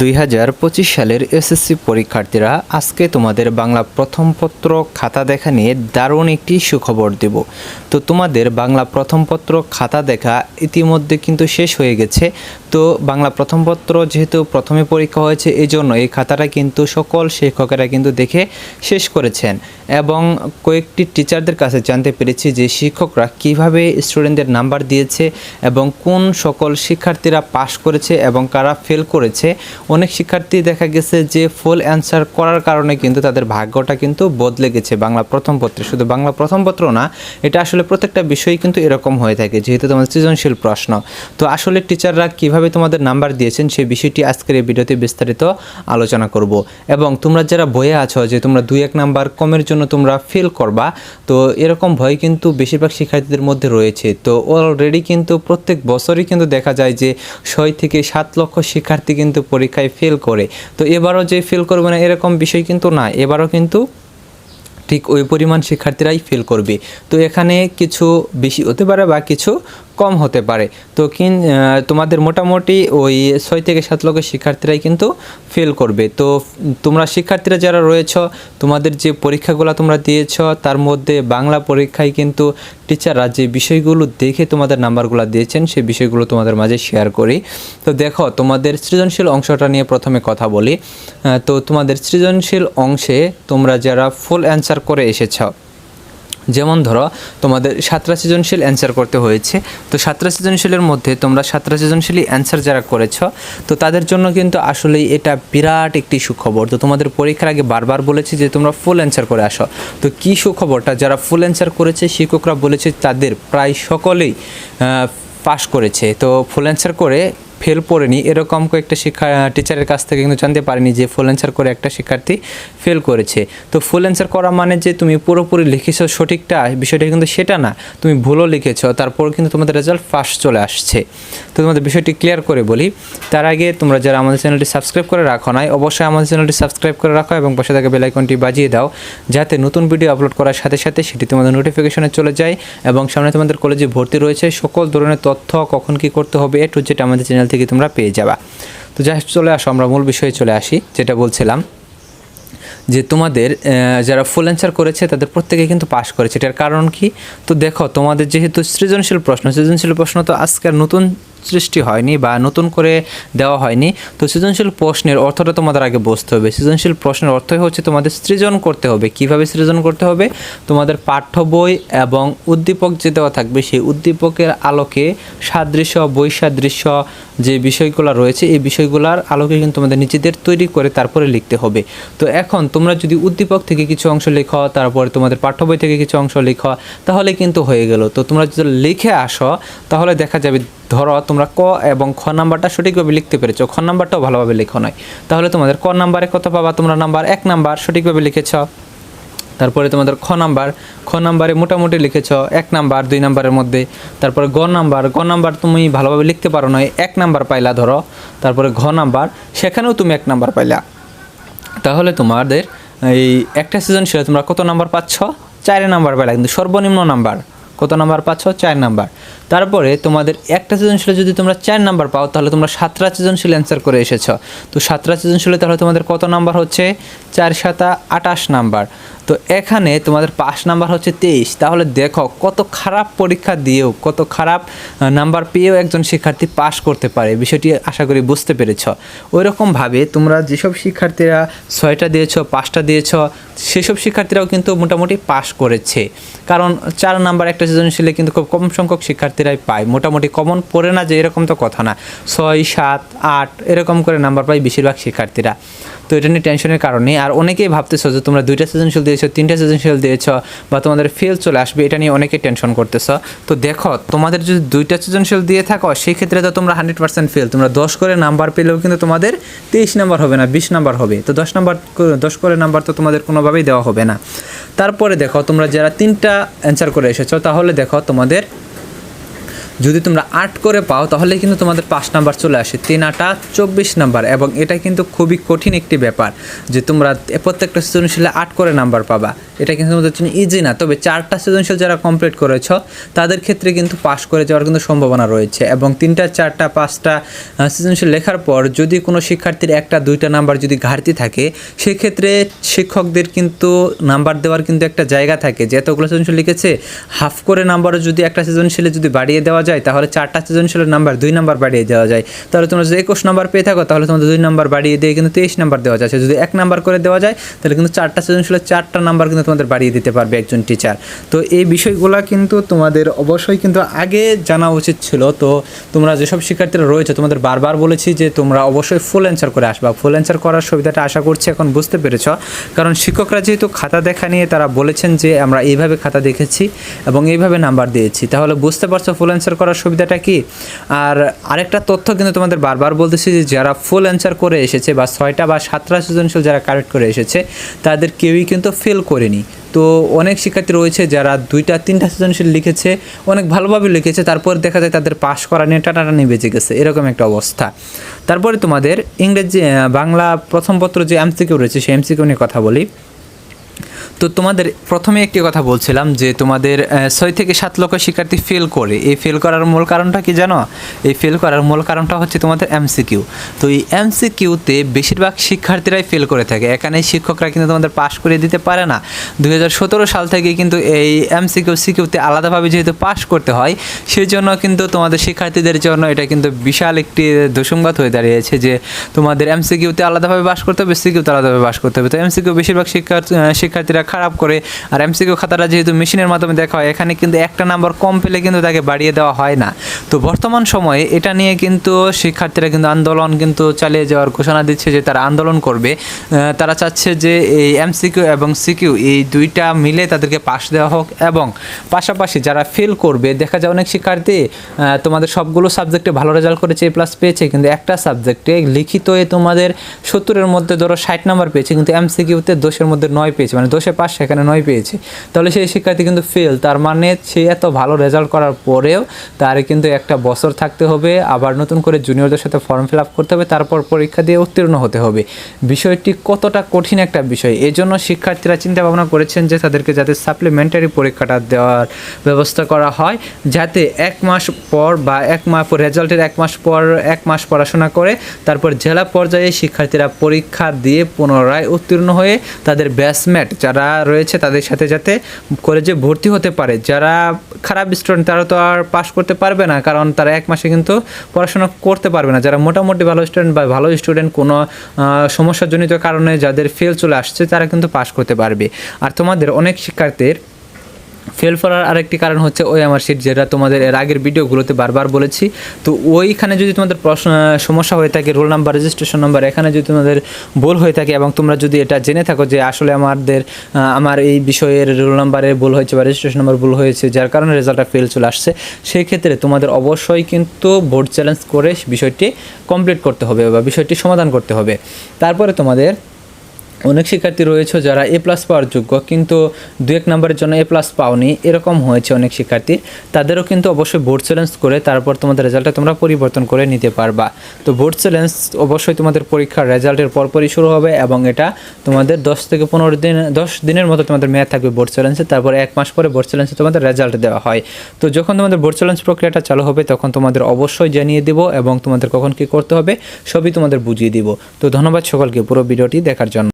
দুই হাজার পঁচিশ সালের এসএসসি পরীক্ষার্থীরা আজকে তোমাদের বাংলা প্রথম পত্র খাতা দেখা নিয়ে দারুণ একটি সুখবর দেব। তো তোমাদের বাংলা প্রথম পত্র খাতা দেখা ইতিমধ্যে কিন্তু শেষ হয়ে গেছে। তো বাংলা প্রথম পত্র যেহেতু প্রথমে পরীক্ষা হয়েছে এই জন্য এই খাতাটা কিন্তু সকল শিক্ষকেরা কিন্তু দেখে শেষ করেছেন। এবং কয়েকটি টিচারদের কাছে জানতে পেরেছি যে শিক্ষকরা কীভাবে স্টুডেন্টদের নাম্বার দিয়েছে এবং কোন সকল শিক্ষার্থীরা পাশ করেছে এবং কারা ফেল করেছে। অনেক শিক্ষার্থী দেখা গেছে যে ফুল অ্যান্সার করার কারণে কিন্তু তাদের ভাগ্যটা কিন্তু বদলে গেছে বাংলা প্রথম পত্রে। শুধু বাংলা প্রথম পত্র না, এটা আসলে প্রত্যেকটা বিষয়ই কিন্তু এরকম হয়ে থাকে, যেহেতু তোমাদের সৃজনশীল প্রশ্ন। তো আসলে টিচাররা কীভাবে তোমাদের নাম্বার দিয়েছেন সেই বিষয়টি আজকের এই ভিডিওতে বিস্তারিত আলোচনা করব। এবং তোমরা যারা বইয়ে আছো যে তোমরা দুই এক নাম্বার কমের জন্য তোমরা ফেল করবা, তো এরকম ভয় কিন্তু বেশিরভাগ শিক্ষার্থীদের মধ্যে রয়েছে। তো অলরেডি কিন্তু প্রত্যেক বছরই কিন্তু দেখা যায় যে ছয় থেকে সাত লক্ষ শিক্ষার্থী কিন্তু পরীক্ষায় ফেল করে। তো এবারও যে ফেল করবে না এরকম বিষয় কিন্তু না, এবারও কিন্তু ঠিক ওই পরিমাণ শিক্ষার্থীরাই ফেল করবে। তো এখানে কিছু বেশি হতে পারে বা কিছু কম হতে পারে। তো কিন তোমাদের মোটামুটি ওই ছয় থেকে সাত লক্ষ শিক্ষার্থীরাই কিন্তু ফেল করবে। তো তোমরা শিক্ষার্থীরা যারা রয়েছ, তোমাদের যে পরীক্ষাগুলো তোমরা দিয়েছ, তার মধ্যে বাংলা পরীক্ষায় কিন্তু টিচাররা যে বিষয়গুলো দেখে তোমাদের নাম্বারগুলো দিয়েছেন, সেই বিষয়গুলো তোমাদের মাঝে শেয়ার করি। তো দেখো, তোমাদের সৃজনশীল অংশটা নিয়ে প্রথমে কথা বলি। তো তোমাদের সৃজনশীল অংশে তোমরা যারা ফুল অ্যান্সার করে এসেছ যেমন ধরো, তোমাদের সাতটা সৃজনশীল অ্যান্সার করতে হয়েছে। তো সাতটা সৃজনশীলের মধ্যে তোমরা সাতটা সৃজনশীলই অ্যান্সার যারা করেছ, তো তাদের জন্য কিন্তু আসলেই এটা বিরাট একটি সুখবর। তো তোমাদের পরীক্ষার আগে বারবার বলেছি যে তোমরা ফুল অ্যান্সার করে আসো। তো কী সুখবরটা? যারা ফুল অ্যান্সার করেছে, শিক্ষকরা বলেছে তাদের প্রায় সকলেই পাশ করেছে। তো ফুল অ্যান্সার করে ফেল পড়েনি। এরকম কয়েকটা শিক্ষা টিচারের কাছ থেকে কিন্তু জানতে পারিনি যে ফুল অ্যান্সার করে একটা শিক্ষার্থী ফেল করেছে। তো ফুল অ্যান্সার করা মানে যে তুমি পুরোপুরি লিখেছো সঠিকটা, বিষয়টা কিন্তু সেটা না। তুমি ভুলও লিখেছো তারপর কিন্তু তোমাদের রেজাল্ট ফার্স্ট চলে আসছে। তো তোমাদের বিষয়টি ক্লিয়ার করে বলি। তার আগে তোমরা যারা আমাদের চ্যানেলটি সাবস্ক্রাইব করে রাখো নাই, অবশ্যই আমাদের চ্যানেলটি সাবস্ক্রাইব করে রাখো এবং পাশে থাকা বেলাইকনটি বাজিয়ে দাও, যাতে নতুন ভিডিও আপলোড করার সাথে সাথে সেটি তোমাদের নোটিফিকেশনে চলে যায় এবং সামনে তোমাদের কলেজে ভর্তি রয়েছে, সকল ধরনের তথ্য কখন কি করতে হবে এ টু যেটা আমাদের চ্যানেল থেকে তোমরা পেয়ে যাবা। তো যাই চলে আসো, আমরা মূল বিষয়ে চলে আসি, যেটা বলছিলাম যে তোমাদের যারা ফুল অ্যান্সার করেছে তাদের প্রত্যেকে কিন্তু পাস করেছে। এটার কারণ কি? তো দেখো, তোমাদের যেহেতু সৃজনশীল প্রশ্ন সৃজনশীল প্রশ্ন তো আজকে আর নতুন সৃষ্টি হয়নি বা নতুন করে দেওয়া হয়নি, তো সৃজনশীল প্রশ্নের অর্থটা তোমাদের আগে বুঝতে হবে। সৃজনশীল প্রশ্নের অর্থই হচ্ছে তোমাদের সৃজন করতে হবে। কীভাবে সৃজন করতে হবে? তোমাদের পাঠ্য বই এবং উদ্দীপক যে দেওয়া থাকবে, সেই উদ্দীপকের আলোকে সাদৃশ্য, বৈসাদৃশ্য যে বিষয়গুলো রয়েছে, এই বিষয়গুলোর আলোকে কিন্তু তোমাদের নিজেদের তৈরি করে তারপরে লিখতে হবে। তো এখন তোমরা যদি উদ্দীপক থেকে কিছু অংশ লেখো, তারপরে তোমাদের পাঠ্য বই থেকে কিছু অংশ লেখো, তাহলে কিন্তু হয়ে গেল। তো তোমরা যদি লিখে আসো, তাহলে দেখা যাবে ধরো তোমরা ক এবং খ নাম্বারটা সঠিকভাবে লিখতে পেরেছ, খ নাম্বারটাও ভালোভাবে লেখো নাই। তাহলে তোমাদের ক নাম্বারে কত পাবা? তোমরা নাম্বার এক নাম্বার সঠিকভাবে লিখেছ। তারপরে তোমাদের খ নাম্বার, খ নাম্বারে মোটামুটি লিখেছ, এক নাম্বার, দুই নাম্বারের মধ্যে। তারপরে গ নাম্বার গ নাম্বার তুমি ভালোভাবে লিখতে পারো নয় এক নাম্বার পাইলা ধরো। তারপরে ঘ নাম্বার, সেখানেও তুমি এক নাম্বার পাইলা। তাহলে তোমাদের এই একটা সৃজনশীলে তোমরা কত নাম্বার পাচ্ছ? চার নাম্বার পাইলা, কিন্তু সর্বনিম্ন নাম্বার। কত নাম্বার পাচ্ছ? চার নাম্বার। তারপরে তোমাদের একটা সৃজনশীলে যদি তোমরা চার নাম্বার পাও, তাহলে তোমরা সাতটা সৃজনশীল অ্যান্সার করে এসেছ। তো সাতটা সৃজনশীলে তাহলে তোমাদের কত নাম্বার হচ্ছে? চার সাতা আটাশ নাম্বার। তো এখানে তোমাদের পাস নাম্বার হচ্ছে তেইশ। তাহলে দেখো কত খারাপ পরীক্ষা দিয়েও, কত খারাপ নাম্বার পেয়েও একজন শিক্ষার্থী পাস করতে পারে। বিষয়টি আশা করি বুঝতে পেরেছ। ওই রকমভাবে তোমরা যেসব শিক্ষার্থীরা ছয়টা দিয়েছ, পাঁচটা দিয়েছ, সেসব শিক্ষার্থীরাও কিন্তু মোটামুটি পাস করেছে। কারণ চার নাম্বার একটা সৃজনশীলে কিন্তু খুব কম সংখ্যক শিক্ষার্থীরাই পায়। মোটামুটি কমন পড়ে না যে এরকম তো কথা না। ছয়, সাত, আট, এরকম করে নাম্বার পায় বেশিরভাগ শিক্ষার্থীরা। তো এটা নিয়ে টেনশনের কারণে আর অনেকেই ভাবতেছো যে তোমরা দুইটা সৃজনশীল দিয়েছ, তিনটা সৃজনশীল দিয়েছ বা তোমাদের ফেল চলে আসবে, এটা নিয়ে অনেকেই টেনশন করতেছো। তো দেখো, তোমাদের যদি দুইটা সৃজনশীল দিয়ে থাকো সেই ক্ষেত্রে তো তোমরা হান্ড্রেড পার্সেন্ট ফেল তোমরা দশ করে নাম্বার পেলেও কিন্তু তোমাদের তেইশ নাম্বার হবে না, বিশ নাম্বার হবে। তো দশ নাম্বার দশ করে নাম্বার তো তোমাদের কোনোভাবেই দেওয়া হবে না। তারপরে দেখো, তোমরা যারা তিনটা অ্যান্সার করে এসেছ, তাহলে দেখো তোমাদের যদি তোমরা আট করে পাও তাহলে কিন্তু তোমাদের পাঁচ নাম্বার চলে আসে। তিন আটা, চব্বিশ নাম্বার, এবং এটা কিন্তু খুবই কঠিন একটি ব্যাপার যে তোমরা প্রত্যেকটা সৃজনশীলে আট করে নাম্বার পাবা। এটা কিন্তু তোমাদের জন্য ইজি না, তবে চারটা সৃজনশীল যারা কমপ্লিট করেছ, তাদের ক্ষেত্রে কিন্তু পাশ করে যাওয়ার কিন্তু সম্ভাবনা রয়েছে, এবং তিনটা, চারটা, পাঁচটা সৃজনশীল লেখার পর যদি কোনো শিক্ষার্থীর একটা, দুইটা নাম্বার যদি ঘাটতি থাকে, সেক্ষেত্রে শিক্ষকদের কিন্তু নাম্বার দেওয়ার কিন্তু একটা জায়গা থাকে যে এতগুলো সৃজনশীল লিখেছে, হাফ করে নাম্বারও যদি একটা সৃজনশীলে যদি বাড়িয়ে দেওয়া যায়, তাহলে চারটা সৃজনশীলের নাম্বার দুই নাম্বার বাড়িয়ে দেওয়া যায়। তাহলে তোমরা যদি একুশ নাম্বার পেয়ে থাকো, তাহলে তোমাদের দুই নাম্বার বাড়িয়ে দিয়ে কিন্তু তেইশ নাম্বার দেওয়া যাচ্ছে যদি এক নাম্বার করে দেওয়া যায়, তাহলে কিন্তু চারটা সৃজনশীলের চারটা নাম্বার কিন্তু তোমাদের বাড়িয়ে দিতে পারবে একজন টিচার তো এই বিষয়গুলো কিন্তু তোমাদের অবশ্যই কিন্তু আগে জানা উচিত ছিল। তো তোমরা যেসব শিক্ষার্থীরা রয়েছে, তোমাদের বারবার বলেছি যে তোমরা অবশ্যই ফুল অ্যান্সার করে আসবা। ফুল অ্যান্সার করার সুবিধাটা আশা করছি এখন বুঝতে পেরেছ। কারণ শিক্ষকরা যেহেতু খাতা দেখা নিয়ে তারা বলেছেন যে আমরা এইভাবে খাতা দেখেছি এবং এইভাবে নাম্বার দিয়েছি। তাহলে বুঝতে পারছ ফুল অ্যান্সার করার সুবিধাটা কি? আর আরেকটা তথ্য কিন্তু তোমাদের বারবার বলতেছি যে, যারা ফুল অ্যান্সার করে এসেছে বা ছয়টা বা সাতটা সৃজনশীল যারা কারেক্ট করে এসেছে, তাদের কেউই কিন্তু ফেল করেনি। তো অনেক শিক্ষার্থী রয়েছে যারা দুইটা, তিনটা সৃজনশীল লিখেছে, অনেক ভালোভাবে লিখেছে, তারপর দেখা যায় তাদের পাশ করা নিয়ে টানাটানি বেঁচে গেছে, এরকম একটা অবস্থা। তারপরে তোমাদের ইংরেজি বাংলা প্রথম পত্র যে এমসিকিউ রয়েছে, সেই এমসিকিউ নিয়ে কথা বলি। তো তোমাদের প্রথমে একটি কথা বলছিলাম যে তোমাদের ছয় থেকে সাত লক্ষ শিক্ষার্থী ফেল করে। এই ফেল করার মূল কারণটা কি জানো? এই ফেল করার মূল কারণটা হচ্ছে তোমাদের এমসিকিউ তো এই এমসিকিউতে বেশিরভাগ শিক্ষার্থীরাই ফেল করে থাকে। এখানে শিক্ষকরা কিন্তু তোমাদের পাশ করে দিতে পারে না। দু হাজার সতেরো সাল থেকে কিন্তু এই এমসিকিউ সিকিউতে আলাদাভাবে যেহেতু পাশ করতে হয় সেই জন্য কিন্তু তোমাদের শিক্ষার্থীদের জন্য এটা কিন্তু বিশাল একটি দুঃসংবাদ হয়ে দাঁড়িয়েছে যে তোমাদের এমসিকিউতে আলাদাভাবে পাশ করতে হবে সিকিউতে আলাদাভাবে পাশ করতে হবে। তো এমসিকিউ বেশিরভাগ শিক্ষার্থী শিক্ষার্থীরা খারাপ করে। আর এমসিকিউ খাতাটা যেহেতু মেশিনের মাধ্যমে দেখা হয়, এখানে কিন্তু একটা নাম্বার কম পেলে কিন্তু তাকে বাড়িয়ে দেওয়া হয় না। তো বর্তমান সময়ে এটা নিয়ে কিন্তু শিক্ষার্থীরা কিন্তু আন্দোলন কিন্তু চালিয়ে যাওয়ার ঘোষণা দিচ্ছে যে তারা আন্দোলন করবে। তারা চাচ্ছে যে এই এমসিকিউ এবং সিকিউ এই দুইটা মিলে তাদেরকে পাশ দেওয়া হোক এবং পাশাপাশি যারা ফেল করবে, দেখা যায় অনেক শিক্ষার্থী তোমাদের সবগুলো সাবজেক্টে ভালো রেজাল্ট করেছে এ প্লাস পেয়েছে, কিন্তু একটা সাবজেক্টে লিখিত তোমাদের সত্তরের মধ্যে ধরো ষাট নাম্বার পেয়েছে, কিন্তু এমসিকিউতে দোষের মধ্যে নয় পেয়েছে মানে দোষে পাস সেখানে নয় পেয়েছে। তাহলে সেই শিক্ষার্থী কিন্তু ফেল তার মানে সে এত ভালো রেজাল্ট করার পরেও তার কিন্তু একটা বছর থাকতে হবে, আবার নতুন করে জুনিয়রদের সাথে ফর্ম ফিল করতে হবে, তারপর পরীক্ষা দিয়ে উত্তীর্ণ হতে হবে। বিষয়টি কতটা কঠিন একটা বিষয়। এই জন্য শিক্ষার্থীরা চিন্তা ভাবনা করেছেন যে তাদেরকে যাতে সাপ্লিমেন্টারি পরীক্ষাটা দেওয়ার ব্যবস্থা করা হয়, যাতে এক মাস পর বা এক মাস রেজাল্টের এক মাস পর, এক মাস পড়াশোনা করে, তারপর জেলা পর্যায়ে শিক্ষার্থীরা পরীক্ষা দিয়ে পুনরায় উত্তীর্ণ হয়ে তাদের ব্যাচমেট যারা রয়েছে তাদের সাথে যাতে কলেজে ভর্তি হতে পারে। যারা খারাপ স্টুডেন্ট তারা তো আর পাস করতে পারবে না, কারণ তারা এক মাসে কিন্তু পড়াশোনা করতে পারবে না। যারা মোটামুটি ভালো স্টুডেন্ট বা ভালো স্টুডেন্ট কোনো সমস্যাজনিত কারণে যাদের ফেল চলে আসছে, তারা কিন্তু পাস করতে পারবে। আর তোমাদের অনেক শিক্ষার্থীর ফেল করার আরেকটি কারণ হচ্ছে ওই আমার সিট যেটা তোমাদের এর আগের ভিডিওগুলোতে বারবার বলেছি। তো ওইখানে যদি তোমাদের প্রশ্ন সমস্যা হয়ে থাকে রোল নাম্বার রেজিস্ট্রেশন নাম্বার এখানে যদি তোমাদের ভুল হয়ে থাকে এবং তোমরা যদি এটা জেনে থাকো যে আসলে আমাদের আমার এই বিষয়ের রোল নাম্বারে ভুল হয়েছে বা রেজিস্ট্রেশন নাম্বার ভুল হয়েছে, যার কারণে রেজাল্টটা ফেল চলে আসছে সেই ক্ষেত্রে তোমাদের অবশ্যই কিন্তু বোর্ড চ্যালেঞ্জ করে বিষয়টি কমপ্লিট করতে হবে বা বিষয়টি সমাধান করতে হবে। তারপরে তোমাদের অনেক শিক্ষার্থী রয়েছে যারা এ প্লাস পাওয়ার যোগ্য, কিন্তু দু এক নম্বরের জন্য এ প্লাস পাওনি। এরকম হয়েছে অনেক শিক্ষার্থীর তাদেরও কিন্তু অবশ্যই বোর্ড চ্যালেঞ্জ করে তারপর তোমাদের রেজাল্টটা তোমরা পরিবর্তন করে নিতে পারবা। তো বোর্ড চ্যালেঞ্জ অবশ্যই তোমাদের পরীক্ষার রেজাল্টের পরপরই শুরু হবে এবং এটা তোমাদের দশ থেকে পনেরো দিন, দশ দিনের মতো তোমাদের মেয়াদ থাকবে বোর্ড চ্যালেঞ্জে তারপর এক মাস পরে বোর্ড চ্যালেঞ্জে তোমাদের রেজাল্ট দেওয়া হয়। তো যখন তোমাদের বোর্ড চ্যালেঞ্জ প্রক্রিয়াটা চালু হবে, তখন তোমাদের অবশ্যই জানিয়ে দেব এবং তোমাদের কখন কী করতে হবে, সবই তোমাদের বুঝিয়ে দিব। তো ধন্যবাদ সকলকে পুরো ভিডিওটি দেখার জন্য।